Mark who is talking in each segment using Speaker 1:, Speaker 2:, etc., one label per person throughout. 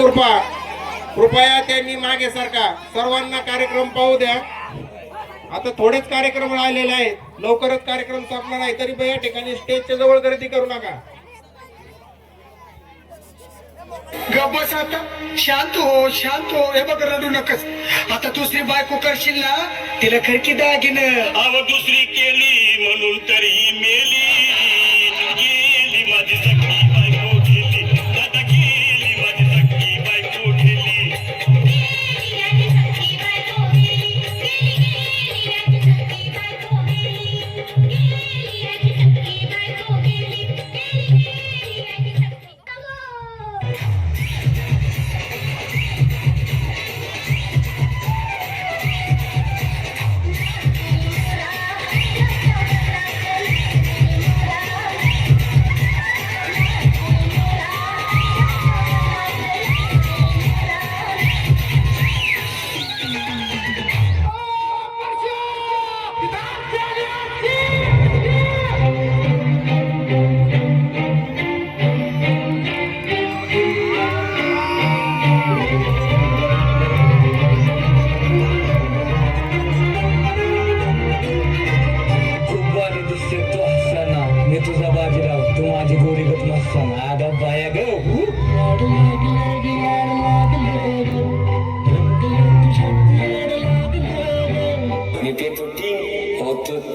Speaker 1: कृपा. कृपया त्यांनी मागे सारखा सर्वांना कार्यक्रम पाहू द्या. आता थोडेच कार्यक्रम राहिलेले आहेत. लवकरच कार्यक्रम संपणार आहे. तरी या ठिकाणी स्टेजच्या जवळ गर्दी करू नका.
Speaker 2: गप बस आता. शांत हो शांत हो. हे बघ रडू नकस. आता दुसरी बायको करशील ना तिला खरकी दागिन.
Speaker 3: अव दुसरी केली म्हणून तरी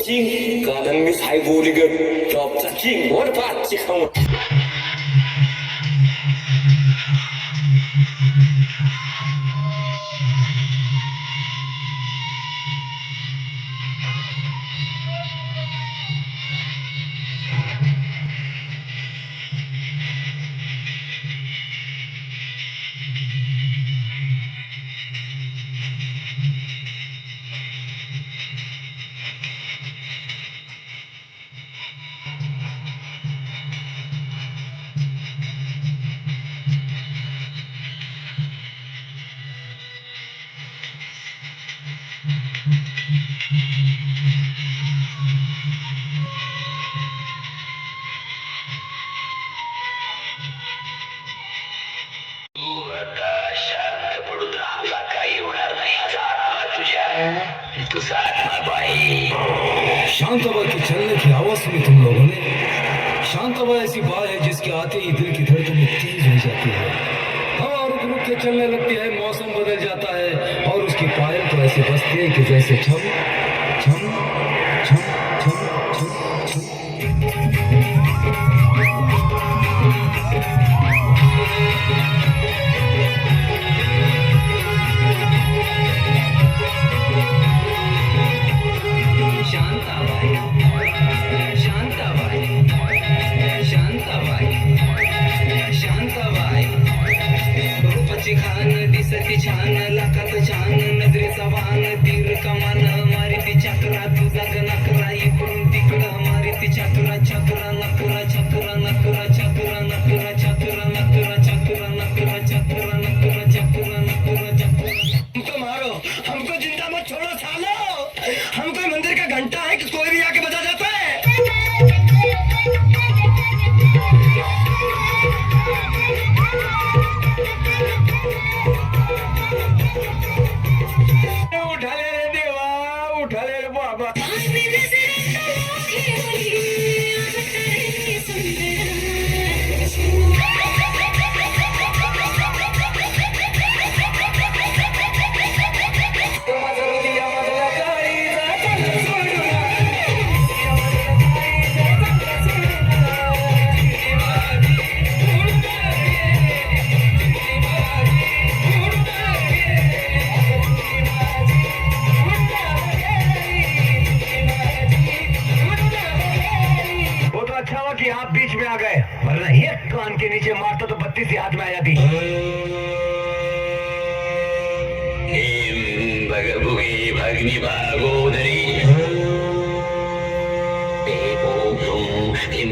Speaker 3: Ching, God and High Woody drop. The king, what about?
Speaker 4: Shantabai के चलने की आवाज़ सुनी तुम लोगों ने? हवा ऐसी बात है जिसके आते ही दिल की धड़कन तेज हो जाती है। हवा रुक रुक के चलने लगती है, मौसम बदल जाता है और उसकी पायल तो ऐसे बसती है कि जैसे छम
Speaker 2: natural, natural. नीचे मारता तो बत्तीस ही हाथ में आ जाती
Speaker 3: हिम भागोदरी। ओम हिम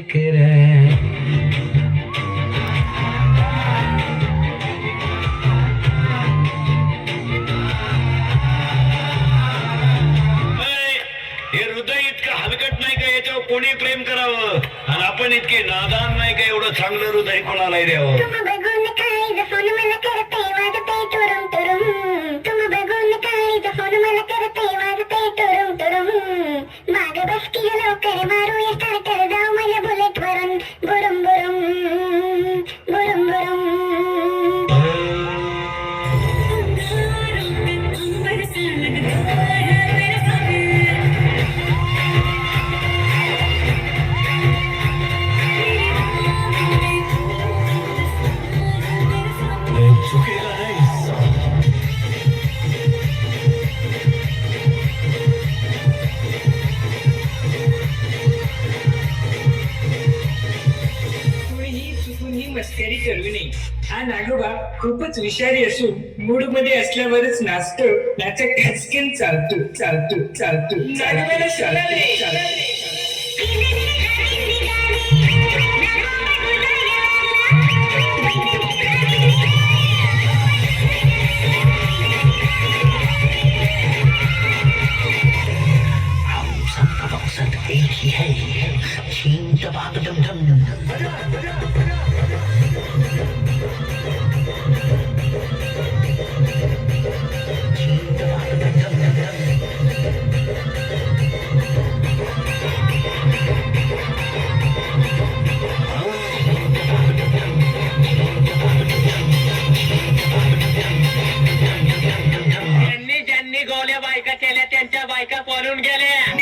Speaker 2: पगार
Speaker 5: ऐ, हृदय इतकं हलकट नाही का याच्यावर कोणी प्रेम करावं? आणि आपण इतके नादान नाही का एवढं चांगलं हृदय कोणाला द्यावं?
Speaker 3: फोन मला
Speaker 6: मस्करी करू नये हा नागोबा खूपच विषारी असून मूडमध्ये असल्यावरच नाचतो नाचा खचकन चालतो चालतो चालतो चालतो चालतो
Speaker 7: त्यांच्या
Speaker 6: गेले